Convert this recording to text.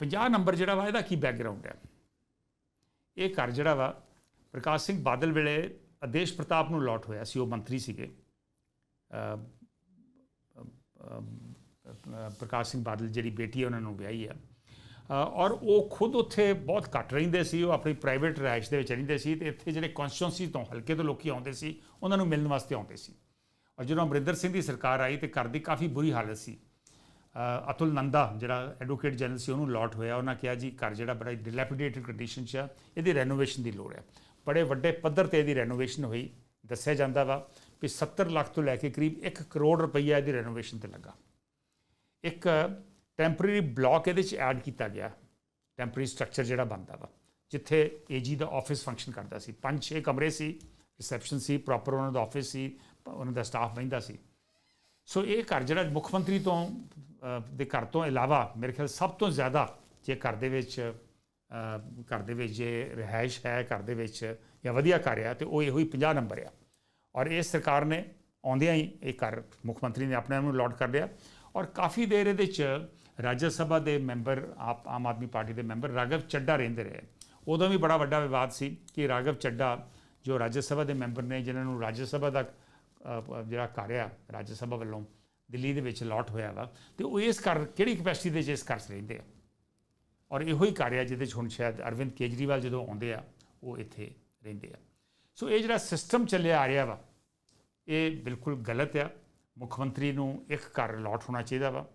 50 number ਜਿਹੜਾ ਵਾ, ਇਹਦਾ ਕੀ ਬੈਕਗ੍ਰਾਉਂਡ ਹੈ? ਇਹ ਘਰ ਜਿਹੜਾ ਵਾ, ਪ੍ਰਕਾਸ਼ ਸਿੰਘ ਬਾਦਲ ਵੇਲੇ ਆਦੇਸ਼ ਪ੍ਰਤਾਪ ਨੂੰ ਲੋਟ ਹੋਇਆ ਸੀ, ਉਹ ਮੰਤਰੀ ਸੀਗੇ। ਪ੍ਰਕਾਸ਼ ਸਿੰਘ ਬਾਦਲ ਜਿਹੜੀ ਬੇਟੀ ਹੈ, ਉਹਨਾਂ ਨੂੰ ਵਿਆਹੀ ਆ ਔਰ ਉਹ ਖੁਦ ਉੱਥੇ ਬਹੁਤ ਘੱਟ ਰਹਿੰਦੇ ਸੀ, ਉਹ ਆਪਣੀ ਪ੍ਰਾਈਵੇਟ ਰਿਹਾਇਸ਼ ਦੇ ਵਿੱਚ ਰਹਿੰਦੇ ਸੀ ਤੇ ਇੱਥੇ ਜਿਹੜੇ ਕਨਸਟੀਟੂਐਂਸੀ ਤੋਂ ਹਲਕੇ ਤੋਂ ਲੋਕੀ ਆਉਂਦੇ ਸੀ, ਉਹਨਾਂ ਨੂੰ ਮਿਲਣ ਵਾਸਤੇ ਆਉਂਦੇ ਸੀ। ਔਰ ਜਦੋਂ ਅਮਰਿੰਦਰ ਸਿੰਘ ਦੀ ਸਰਕਾਰ ਆਈ ਤੇ ਘਰ ਦੀ ਕਾਫੀ ਬੁਰੀ ਹਾਲਤ ਸੀ ਅਤੁਲ ਨੰਦਾ, ਜਿਹੜਾ ਐਡਵੋਕੇਟ ਜਨਰਲ ਸੀ, ਉਹਨੂੰ ਲੋਟ ਹੋਇਆ। ਉਹਨਾਂ ਕਿਹਾ ਜੀ, ਘਰ ਜਿਹੜਾ ਬੜਾ ਡਿਲੈਪੀਡੇਟਡ ਕੰਡੀਸ਼ਨ 'ਚ ਆ, ਇਹਦੀ ਰੈਨੋਵੇਸ਼ਨ ਦੀ ਲੋੜ ਹੈ ਬੜੇ ਵੱਡੇ ਪੱਧਰ ਤੇ ਇਹਦੀ ਰੈਨੋਵੇਸ਼ਨ ਹੋਈ। ਦੱਸਿਆ ਜਾਂਦਾ ਵਾ ਕਿ 70 ਲੱਖ ਤੋਂ ਲੈ ਕੇ ਕਰੀਬ 1 ਕਰੋੜ ਰੁਪਈਆ ਇਹਦੀ ਰੈਨੋਵੇਸ਼ਨ ਤੇ ਲੱਗਾ। ਇੱਕ ਟੈਂਪਰੇਰੀ ਬਲਾਕ ਇਹਦੇ ਚ ਐਡ ਕੀਤਾ ਗਿਆ। ਟੈਂਪਰੇਰੀ ਸਟਰਕਚਰ ਜਿਹੜਾ ਬਣਦਾ ਵਾ, ਜਿੱਥੇ ਏਜੀ ਦਾ ਆਫਿਸ ਫੰਕਸ਼ਨ ਕਰਦਾ ਸੀ। ਪੰਜ, ਛੇ ਕਮਰੇ ਸੀ ਰਿਸੈਪਸ਼ਨ ਸੀ ਪ੍ਰੋਪਰ ਉਹਨਾਂ ਦਾ ਆਫਿਸ ਸੀ, ਉਹਨਾਂ ਦਾ ਸਟਾਫ ਬਹਿੰਦਾ ਸੀ। ਸੋ ਇਹ ਘਰ ਜਿਹੜਾ ਮੁੱਖ ਮੰਤਰੀ ਤੋਂ ਦੇ ਘਰ ਤੋਂ ਇਲਾਵਾ ਮੇਰੇ ਖਿਆਲ ਸਭ ਤੋਂ ਜ਼ਿਆਦਾ ਜੇ ਘਰ ਦੇ ਵਿੱਚ ਘਰ ਦੇ ਵਿੱਚ ਜੇ ਰਿਹਾਇਸ਼ ਹੈ, ਘਰ ਦੇ ਵਿੱਚ ਜਾਂ ਵਧੀਆ ਘਰ ਆ ਤੇ ਉਹ ਇਹੋ ਹੀ 50 ਨੰਬਰ ਆ। ਔਰ ਇਹ ਸਰਕਾਰ ਨੇ ਆਉਂਦਿਆਂ ਹੀ ਇਹ ਘਰ ਮੁੱਖ ਮੰਤਰੀ ਨੇ ਆਪਣੇ ਆਪ ਨੂੰ ਅਲਾਟ ਕਰ ਲਿਆ। ਔਰ ਕਾਫੀ ਦੇਰ ਇਹਦੇ ਚ ਰਾਜ ਸਭਾ ਦੇ ਮੈਂਬਰ, ਆਪ ਆਮ ਆਦਮੀ ਪਾਰਟੀ ਦੇ ਮੈਂਬਰ ਰਾਘਵ ਚੱਡਾ ਰਹਿੰਦੇ ਰਹੇ। ਉਦੋਂ ਵੀ ਬੜਾ ਵੱਡਾ ਵਿਵਾਦ ਸੀ ਕਿ ਰਾਘਵ ਚੱਡਾ ਜੋ ਰਾਜ ਸਭਾ ਦੇ ਮੈਂਬਰ ਨੇ, ਜਿਨ੍ਹਾਂ ਨੂੰ ਰਾਜ ਸਭਾ ਦਾ ਜਿਹੜਾ ਘਰ ਆ, ਰਾਜ ਸਭਾ ਵੱਲੋਂ ਦਿੱਲੀ ਦੇ ਵਿੱਚ ਅਲਾਟ ਹੋਇਆ ਵਾ, ਤੇ ਉਹ ਇਸ ਘਰ ਕਿਹੜੀ ਕਪੈਸਿਟੀ ਦੇ ਵਿੱਚ ਇਸ ਘਰ 'ਚ ਰਹਿੰਦੇ ਆ? ਔਰ ਇਹੋ ਹੀ ਘਰ ਆ ਜਿਹਦੇ 'ਚ ਹੁਣ ਸ਼ਾਇਦ ਅਰਵਿੰਦ ਕੇਜਰੀਵਾਲ ਜਦੋਂ ਆਉਂਦੇ ਆ, ਉਹ ਇੱਥੇ ਰਹਿੰਦੇ ਆ। ਸੋ ਇਹ ਜਿਹੜਾ ਸਿਸਟਮ ਚੱਲਿਆ ਆ ਰਿਹਾ ਵਾ, ਇਹ ਬਿਲਕੁਲ ਗਲਤ ਆ। ਮੁੱਖ ਮੰਤਰੀ ਨੂੰ ਇੱਕ ਘਰ ਅਲਾਟ ਹੋਣਾ ਚਾਹੀਦਾ ਵਾ।